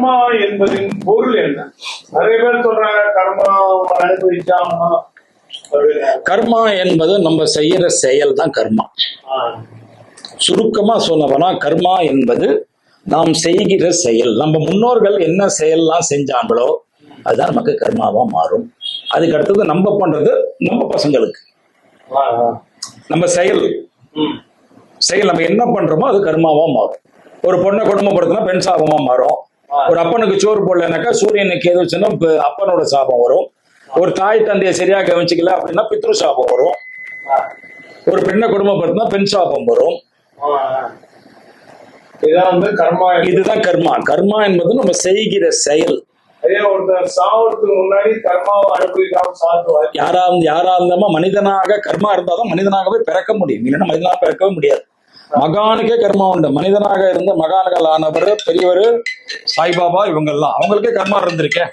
கர்மா என்பதின் பொருள் என்ன நிறைய பேர் சொல்றாங்க கர்மா அனுபவிச்சாமா. கர்மா என்பது நம்ம செய்யற செயல் தான் கர்மா. சுருக்கமா சொல்லப்போனா கர்மா என்பது நாம் செய்கிற செயல் நம்ம முன்னோர்கள் என்ன செயல்லாம் செஞ்சாங்களோ அதுதான் நமக்கு கர்மாவா மாறும் அதுக்கு அடுத்தது நம்ம பண்றது நம்ம பசங்களுக்கு. நம்ம செயல். செயல் நம்ம என்ன பண்றோமோ அது கர்மாவா மாறும் ஒரு பொண்ணை குடும்பப்படுத்தினா பெண் சாபமா மாறும் ஒரு அப்பனுக்கு சோறு போடலனாக்கா சூரியனுக்கு எது வச்சுன்னா அப்பனோட சாபம் வரும். ஒரு தாய் தந்தையை சரியா கவனிச்சுக்கல அப்படின்னா பித்ரு சாபம் வரும். ஒரு பெண்ணை குடும்பப்படுத்தினா பெண் சாபம் வரும். இதான் வந்து கர்மா இதுதான் கர்மா. கர்மா என்பது நம்ம செய்கிற செயல். யாரா யாரா இருந்தாம மனிதனாக கர்மா இருந்தாதான் மனிதனாகவே பிறக்க முடியும். இல்லைன்னா மனிதனாக பிறக்கவே முடியாது. மகானுக்கே கர்மா உண்டு. மனிதனாக இருந்த மகான்கள் ஆனவர் பெரியவர் சாய்பாபா இவங்கெல்லாம். அவங்களுக்கே கர்மா இருந்திருக்கேன்